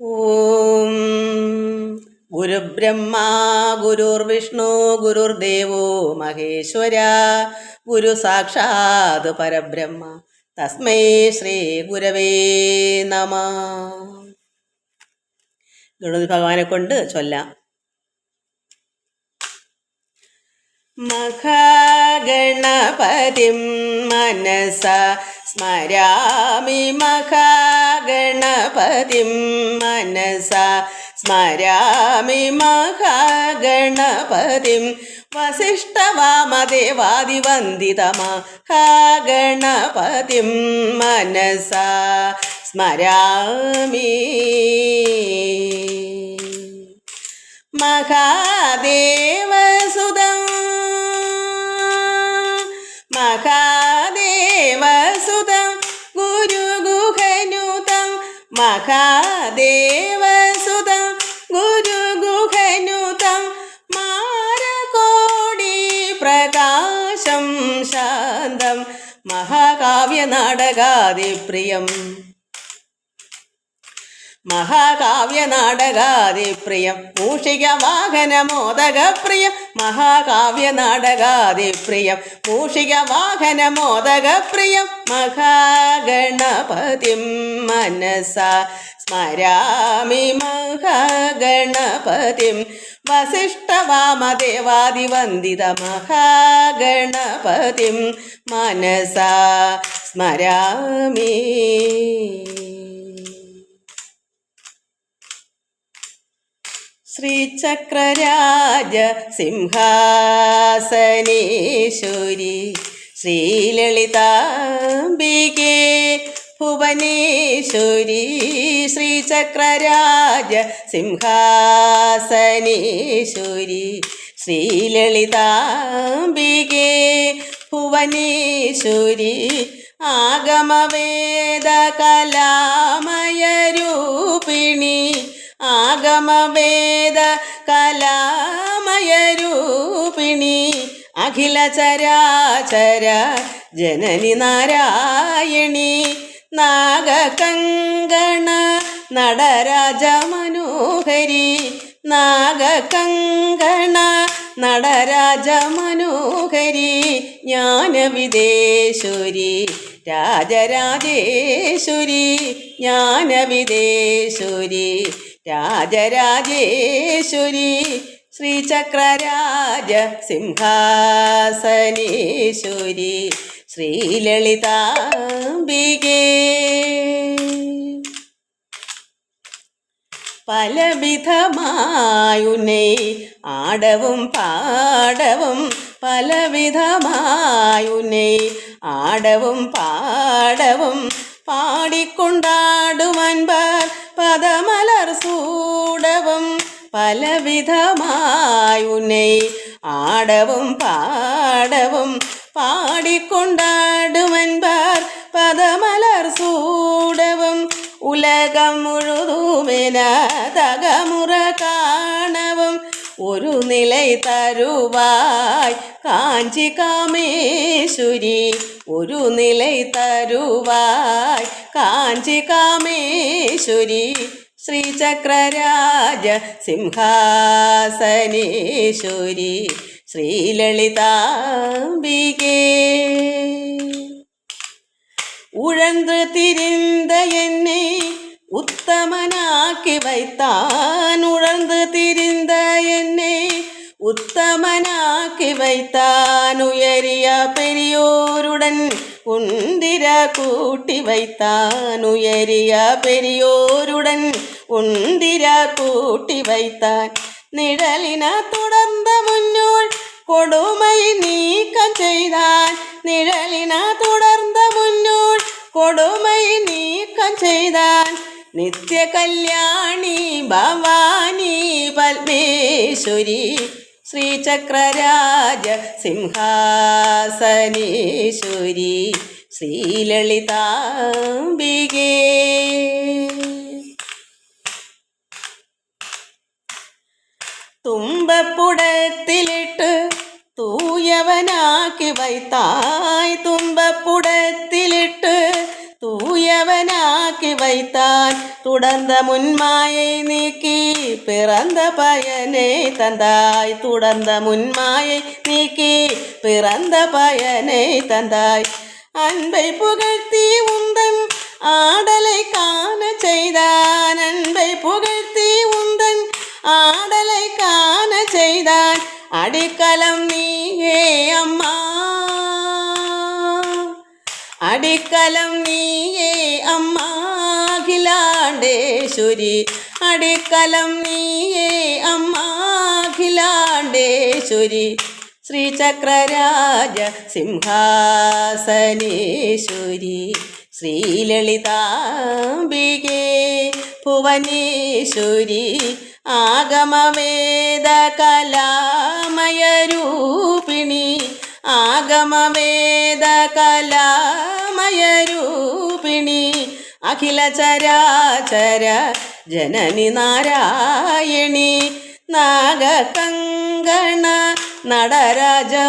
ഓം. ഗുരുബ്രഹ്മ ഗുരുർവിഷ്ണു ഗുരുർദേവോ മഹേശ്വര ഗുരു സാക്ഷാത് പരബ്രഹ്മ. തസ്മൈ ശ്രീ ഗുരവേ നമ. ഗണപതി ഭഗവാനെ കൊണ്ട് ചൊല്ലാം. മഹാഗണപതിം മനസ സ്മരാമി മഹാഗണപതിം മനസ. സ്മരാമി മഹാഗണപതിം. വസിഷ്ഠവാമദേവാദിവന്ദിതമഹാഗണപതിം മനസ. സ്മരാമി മഹാദേവസുതം. മഹാദേവസുതം. മഹാദേവസുതം ഗുരുഗുഹനുതം മാരകോടി പ്രകാശം ശാന്തം മഹാകാവ്യനാടകാദിപ്രിയം മഹാകാവ്യനാടകാദിപ്രിയം മൂഷിക വാഹന മോദകപ്രിയം മഹാകാവ്യനാടകാദിപ്രിയം മൂഷിക വാഹന മോദകപ്രിയം മഹാഗണപതിം മനസ. സ്മരാമി മഹാഗണപതിം. വസിഷ്ഠവാമദേവാദിവന്ദിത മഹാഗണപതിം മനസ. സ്മരാമി ശ്രീചക്രരാജ സിംഹാസനേശ്വരി ശ്രീലളിതാംബികേ ഭുവനേശ്വരി ശ്രീചക്രരാജ സിംഹാസനേശ്വരി ശ്രീലളിതാംബികേ ഭുവനേശ്വരി ആഗമവേദ കലാമയരൂപിണി ആഗമവേദ കലാമയരൂപിണി അഖില ചരാചര ജനനി നാരായണി നാഗകങ്കണ നടരാജ മനോഹരി നാഗകങ്കണ നടരാജ മനോഹരി ജ്ഞാനവിദേശുരി രാജരാജേശ്വരി ജ്ഞാനവിദേശുരി രാജരാജേശ്വരി ശ്രീചക്രരാജ സിംഹാസനേശ്വരി ശ്രീലളിതാംബികേ. പലവിധമായുന്നേ ആടവും പാടവും പലവിധമായുന്നേ ആടവും പാടവും പാടിക്കൊണ്ടാടുവൻപാൽ പദമലർ സൂടവും പലവിധമായുന്നേ ആടവും പാടവും പാടിക്കൊണ്ടാടുവൻപാർ പദമലർ സൂടവും ഉലകം മുഴുതുമെന തകമുറ കാണവും ഒരു നിലൈ തരുവായ്. കാഞ്ചി കാമേശ്വരി ഒരു നിലൈ തരുവായ്. കാഞ്ചി കാമേശ്വരി ശ്രീചക്രരാജ സിംഹാസനേശ്വരി ശ്രീലളിതാംബികേ. ഉഴന്ത് തിരിന്ത എന്നെ உத்தமனாக்கி வைத்தான் உழந்து திரிந்த என்னை உத்தமனாக்கி வைத்தான் உயரிய பெரியோருடன் உந்திர கூட்டி வைத்தான் உயரிய பெரியோருடன் உந்திர கூட்டி வைத்தான் നിഴലിന തുടർന്ന മുന്നോൾ കൊടുമൈ നീക്കം ചെയ്താൻ നിഴലിന തുടർന്ന മുന്നോൾ കൊടുമൈ നീക്കം ചെയ്താൻ നിത്യ കല്യാണി ഭവാനി പത്മേശ്വരി ശ്രീചക്രരാജ സിംഹാസനീശ്വരി ശ്രീലളിതാംബികേ. തുമ്പപ്പുടത്തിലിട്ട് തൂയവനാക്കി വൈത്തായ് തുമ്പപ്പുടത്തിലിട്ട് ஆக்கி வைத்தாய். துடர்ந்த முன்மாயை நீக்கி பிறந்த பயனை தந்தாய். துடர்ந்த முன்மாயை நீக்கி பிறந்த பயனை தந்தாய். அன்பை புகழ்த்தி உந்தன் ஆடலை காண செய்தான் அன்பை புகழ்த்தி உந்தன் ஆடலை காண செய்தான் அடிக்கலம் நீயே அம்மா. അടിക്കലം നീയേ അമ്മ അഖിലാണ്ടേശ്വരി അടിക്കലം നീയേ അമ്മ അഖിലാണ്ടേശ്വരി ശ്രീചക്രരാജ സിംഹാസനേശ്വരി. ശ്രീലളിതാംബികേ ഭുവനേശ്വരി. ആഗമവേദ കലാമയരൂപിണി ആഗമവേദ കലാമയരൂപിണി അഖില ചരാചര ജനനി നാരായണി നാഗകങ്കണ നടരാജമനോഹരി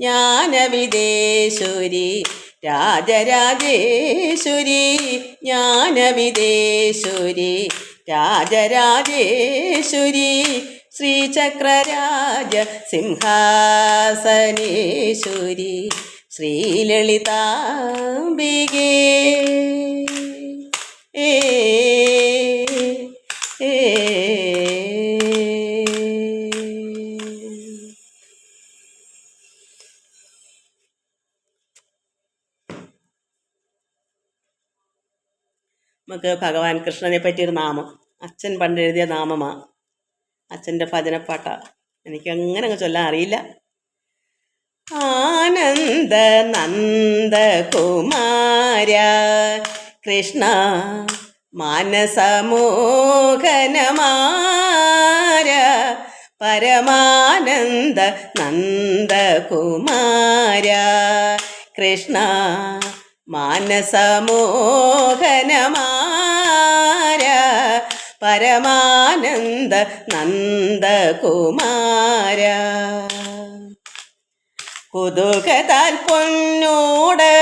ജ്ഞാനവിദേശുരി രാജരാജേശ്വരി ജ്ഞാനവിദേശുരി രാജരാജേശ്വരി ശ്രീചക്രരാജ സിംഹാസനേശ്വരി. ശ്രീലളിതാംബികേ. നമുക്ക് ഭഗവാൻ കൃഷ്ണനെ പറ്റിയൊരു നാമം. അച്ഛൻ പണ്ടെഴുതിയ നാമമാ. അച്ഛന്റെ ഭജനപ്പാട്ടാണ് എനിക്കങ്ങനെ അങ്ങ് ചൊല്ലാൻ അറിയില്ല. ആനന്ദ നന്ദ കുമാര കൃഷ്ണ മാനസമോഹനമാര. പരമാനന്ദ നന്ദകുമാര. കൃഷ്ണ മാനസമോഹനമാര. പരമാനന്ദ നന്ദകുമാര. കുതുകതാൽ പൊന്നോട്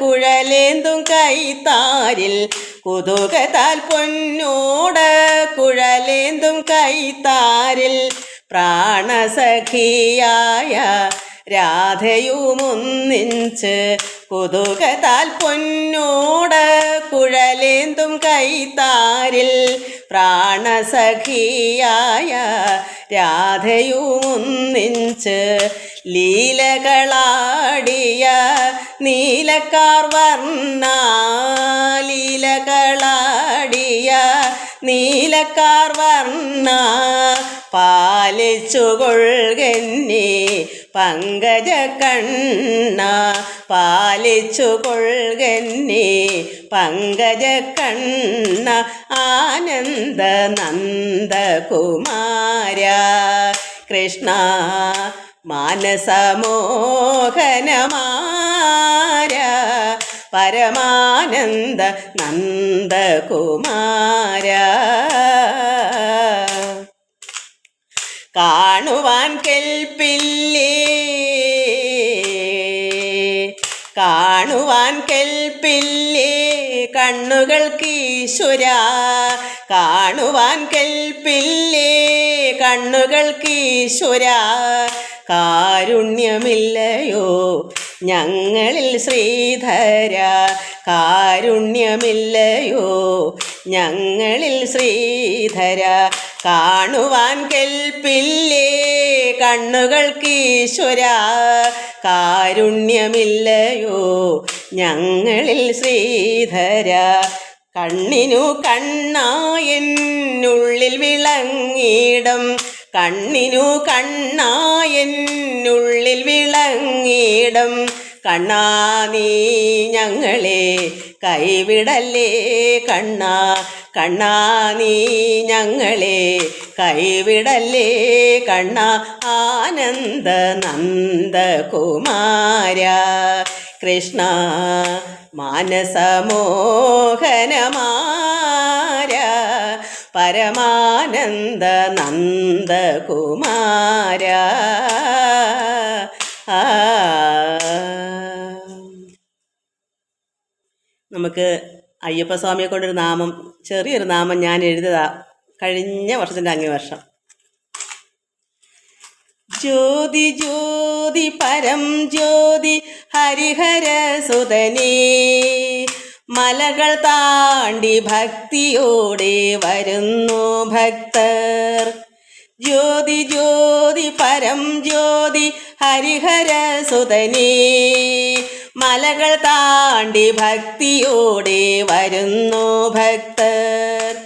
കുഴലേന്തും കൈത്താരിൽ. കുതുകതാൽ പൊന്നോട് കുഴലേന്തും കൈത്താരിൽ. പ്രാണസഖിയായ രാധയുമൊന്നിഞ്ച്. കുതുകതാൽ പൊന്നോട് കുഴലേന്തും കൈത്താരിൽ. പ്രാണസഖിയായ രാധയുമൊന്നിച്ച് ലീലകളാടിയ നീലക്കാർ വർണ ലീലകളാടിയ നീലക്കാർ വർണ പാലിച്ചുകൊള്ളുകന്നെ പങ്കജ കണ്ണ പാലിച്ചുകൊള്ളുകന്നെ പങ്കജ കണ്ണ ആനന്ദ നന്ദകുമാര കൃഷ്ണ മാനസമോഹനമാര പരമാനന്ദ നന്ദകുമാര. കാണുവാൻ കെൽപ്പില്ലേ കാണുവാൻ കെൽപ്പില്ലേ കണ്ണുകൾക്ക് ഈശ്വര കാണുവാൻ കെൽപ്പില്ലേ കണ്ണുകൾക്ക് ഈശ്വര കാരുണ്യമില്ലയോ? ഞങ്ങളിൽ ശ്രീധര കാരുണ്യമില്ലയോ? ഞങ്ങളിൽ ശ്രീധര കാണുവാൻ കെൽപ്പില്ലേ കണ്ണുകൾക്ക് ഈശ്വര കാരുണ്യമില്ലയോ? ഞങ്ങളിൽ ശ്രീധര കണ്ണിനു കണ്ണായെന്നുള്ളിൽ വിളങ്ങിയിടം. കണ്ണിനു കണ്ണായെന്നുള്ളിൽ വിളങ്ങിയിടം. കണ്ണാ നീ ഞങ്ങളെ കൈവിടല്ലേ? കണ്ണാ കണ്ണാ നീ ഞങ്ങളെ കൈവിടല്ലേ? കണ്ണ ആനന്ദ നന്ദകുമാര കൃഷ്ണ മാനസമോഹനമാര. പരമാനന്ദ നന്ദകുമാര. നമുക്ക് അയ്യപ്പസ്വാമിയെ കൊണ്ടൊരു നാമം ചെറിയൊരു നാമം ഞാൻ എഴുതിയതാ കഴിഞ്ഞ വർഷത്തിന്റെ അങ്ങേ വർഷം. ജ്യോതി ജ്യോതി പരം ജ്യോതി ഹരിഹര സുതനേ മലകൾ താണ്ടി ഭക്തിയോടെ വരുന്നു ഭക്തർ. ജ്യോതി ജ്യോതി പരം ജ്യോതി ഹരിഹര സുതനേ മലകൾ താണ്ടി ഭക്തിയോടെ വരുന്നു ഭക്തർ.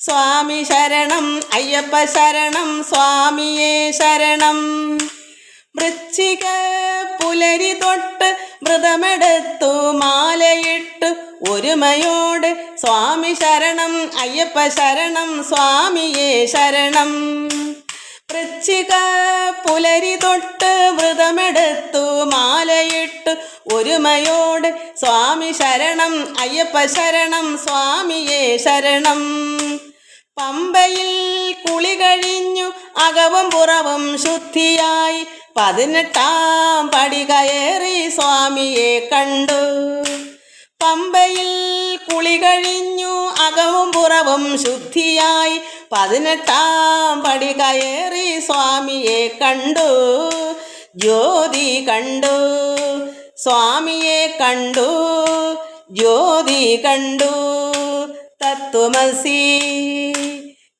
സ്വാമി ശരണം അയ്യപ്പ ശരണം സ്വാമിയേ ശരണം. വൃശ്ചിക പുലരി തൊട്ട് വ്രതമെടുത്തു മാലയിട്ടു ഒരുമയോട്. സ്വാമി ശരണം അയ്യപ്പ ശരണം സ്വാമിയെ ശരണം. വൃശ്ചിക പുലരി തൊട്ട് വ്രതമെടുത്തു മാലയിട്ട് ഒരുമയോട്. സ്വാമി ശരണം അയ്യപ്പ ശരണം സ്വാമിയെ ശരണം. പമ്പയിൽ കുളി കഴിഞ്ഞു അകവും പുറവും ശുദ്ധിയായി. പതിനെട്ടാം പടി കയറി സ്വാമിയെ കണ്ടു. പമ്പയിൽ കുളി കഴിഞ്ഞു അകവും പുറവും ശുദ്ധിയായി. പതിനെട്ടാം പടി കയറി സ്വാമിയെ കണ്ടു. ജ്യോതി കണ്ടു. സ്വാമിയെ കണ്ടു. ജ്യോതി കണ്ടു. തത്വമസി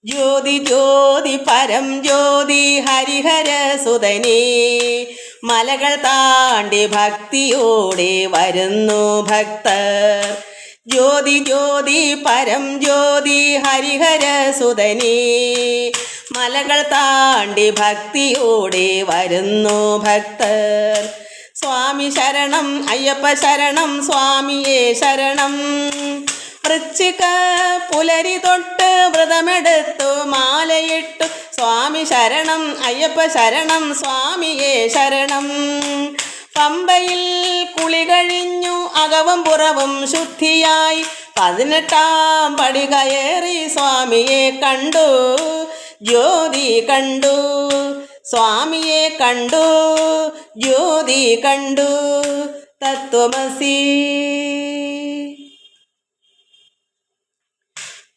ജ്യോതി ജ്യോതി പരം ജ്യോതി ഹരിഹര സുതനേ മലകൾ താണ്ടി ഭക്തിയോടെ വരുന്നു ഭക്തർ. ജ്യോതി ജ്യോതി പരം ജ്യോതി ഹരിഹര സുതനേ മലകൾ താണ്ടി ഭക്തിയോടെ വരുന്നു ഭക്തർ. സ്വാമി ശരണം അയ്യപ്പ ശരണം സ്വാമിയെ ശരണം. വൃശ്ചിക പുലരി തൊട്ട് വ്രതമെടുത്തു മാലയിട്ടു സ്വാമി ശരണം അയ്യപ്പ ശരണം സ്വാമിയെ ശരണം. പമ്പയിൽ കുളി കഴിഞ്ഞു അകവും പുറവും ശുദ്ധിയായി പതിനെട്ടാം പടി കയറി സ്വാമിയെ കണ്ടു ജ്യോതി കണ്ടു സ്വാമിയെ കണ്ടു ജ്യോതി കണ്ടു. തത്വമസി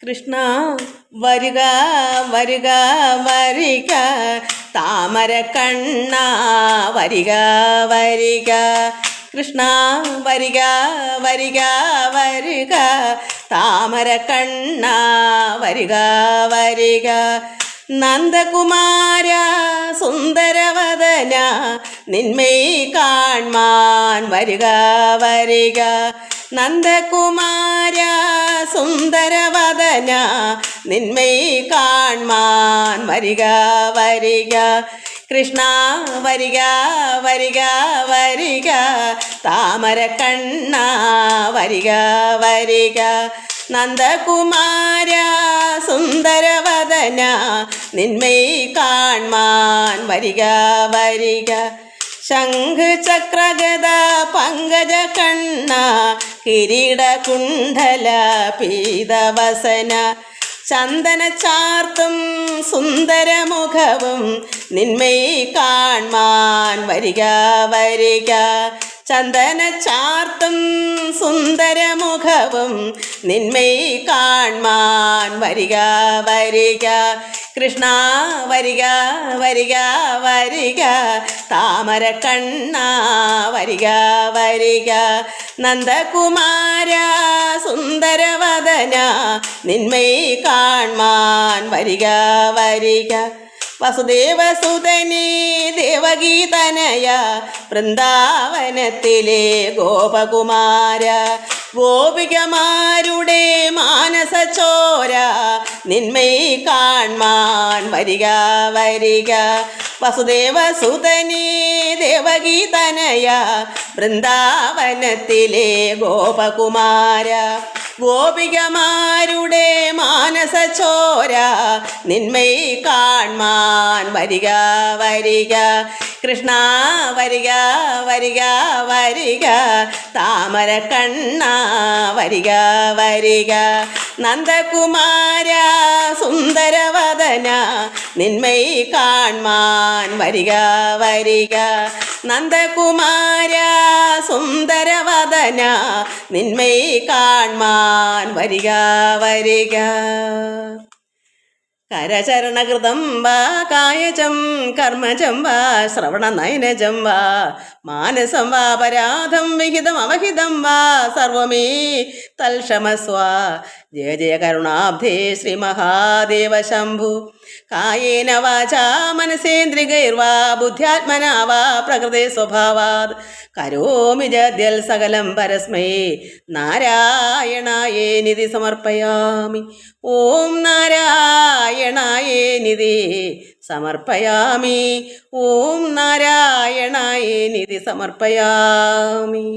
കൃഷ്ണ വരുക വരുക വരിക. താമര കണ്ണ വരിക വരിക. കൃഷ്ണ വരിക വരിക വരിക. താമര കണ്ണ വരിക വരിക. നന്ദകുമാര സുന്ദരവദന. നിന്മൈ കാൺമാൻ വരിക വരിക. നന്ദകുമാര സുന്ദരവദന നിന്മൈ കാൺമാൻ വരിക വരിക. കൃഷ്ണ വരിക വരിക വരിക. താമര കണ്ണ വരിക വരിക. നന്ദകുമാര സുന്ദരവദന നിന്മൈ കാൺമാൻ വരിക വരിക. ശംഖ് ചക്രഗത പങ്കജ കണ്ണ കിരീട കുണ്ഡല പീതവസന ചന്ദന ചാർത്തും സുന്ദരമുഖവും നിന്മൈ കാൺമാൻ വരിക വരിക. ചന്ദന ചാർത്തും സുന്ദരമുഖവും നിന്മൈ കാൺമാൻ വരിക വരിക. കൃഷ്ണ വരിക വരിക വരിക. താമര കണ്ണ വരിക വരിക. നന്ദകുമാര സുന്ദരവദന. നിന്മൈ കാൺമാൻ വരിക വരിക. വസുദേവ വസുദേവസുതനേ ദേവഗീതനയ. വൃന്ദാവനത്തിലെ ഗോപകുമാര. ഗോപികമാരുടെ മാനസ ചോര നിന്മൈ കാൺമാൻ വരിക വരിക. വസുദേവ വസുദേവസുതനേ ദേവഗീതനയ വൃന്ദാവനത്തിലെ ഗോപകുമാര. ഗോപികമാരുടെ മാനസ ചോര നിന്മൈ കാൺമാൻ വരിക വരിക. കൃഷ്ണ വരിക വരിക വരിക. താമര കണ്ണ വരിക വരിക. നന്ദകുമാര സുന്ദരവദന നിന്മൈ കാൺമാൻ വരിക വരിക. നന്ദകുമാര സുന്ദരവദന നിന്മൈ കാൺമാൻ വരിക വരിക. കരചരണകൃതം വാ കായജം കർമ്മജം വാ ശ്രവണനയനജം വാ മാനസം വാ പരാധം വിഹിതം അവഹിതം വാ സർവമേ തൽക്ഷമസ്വ. ജയ ജയ കരുണാബ്ധേ ശ്രീ മഹാദേവ ശംഭു. കായേന വാചാ മനസേന്ദ്രികൈർവാ ബുദ്ധ്യാത്മനാ വാ പ്രകൃതി സ്വഭാവാത് കരോമി ജദ്യൽ സകലം പരസ്മൈ. നാരായണായേ നിധി സമർപ്പയാമി. ഓം നാരായണായേ നിധി സമർപ്പയാമി. ഓം നാരായണായേ നിധി സമർപ്പയാമി.